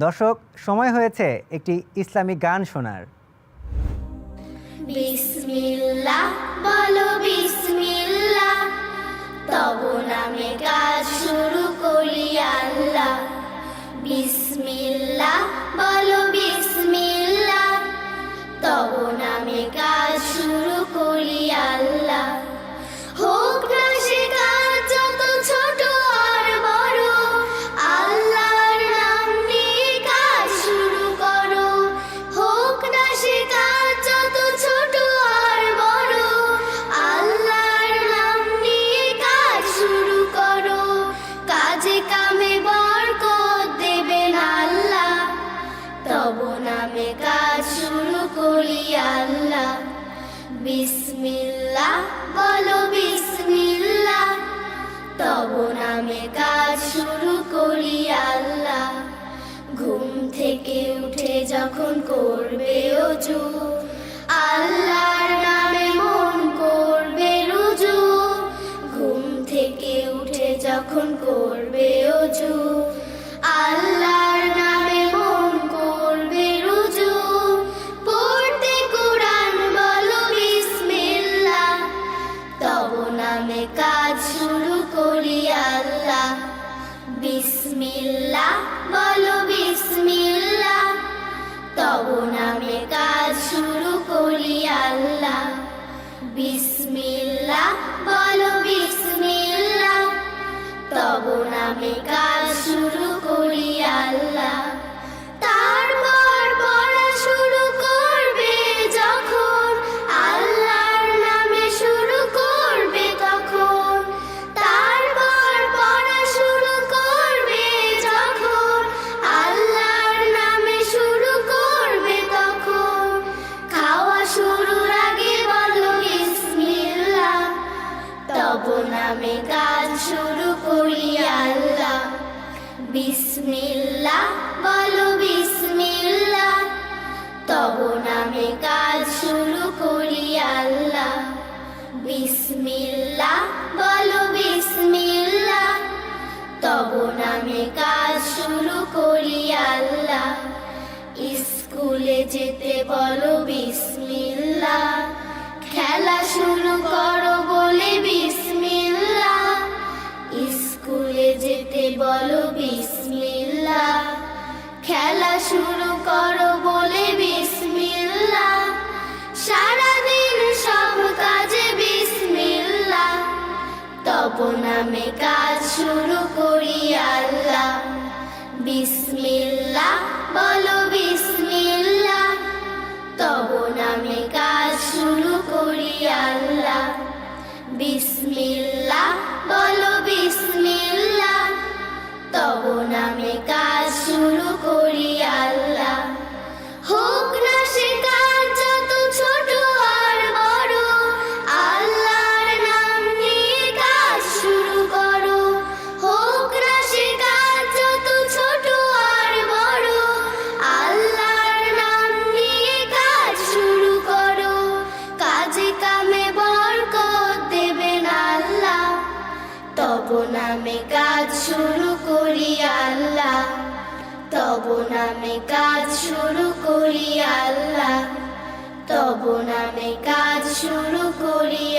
দর্শক সময় হয়েছে একটি ইসলামী গান শোনার। বিসমিল্লাহ বলো বিসমিল্লাহ। শুরু করি আল্লাহ। বিসমিল্লাহ, বলো বিসমিল্লাহ। তব নামে কাজ শুরু করি আল্লাহ। ঘুম থেকে উঠে যখন করবে অজু, আল্লাহর নামে মন করবে রুজু। ঘুম থেকে উঠে যখন করবে অজু বিসমিল্লাহ, বলো বিসমিল্লা তব নামে কাজ শুরু করি আল্লাহ। বিসমিল্লা বলো বিসমিল্লা তব নামে কাজ শুরু করি নামে কাজ শুরু করি আল্লাহ। বিসমিল্লাহ, বলো বিসমিল্লাহ। তব নামে কাজ শুরু করি আল্লাহ। বিসমিল্লাহ, বলো বিসমিল্লাহ। তব নামে কাজ শুরু করি আল্লাহ। স্কুলে যেতে বলো বিসমিল্লাহ। খেলা শুরু করো বলে বিসমিল্লাহ। স্কুলে যেতে বলো বিসমিল্লাহ। খেলা শুরু করো বলে বিসমিল্লাহ। সারাদিন সব কাজে বিসমিল্লাহ। তব নামে কাজ শুরু করি আল্লাহ। বিসমিল্লাহ বলো বিসমিল্লাহ। তব নামে নামে কাজ শুরু করি আল্লাহ। তব নামে কাজ শুরু করি আল্লাহ। তব নামে কাজ শুরু করি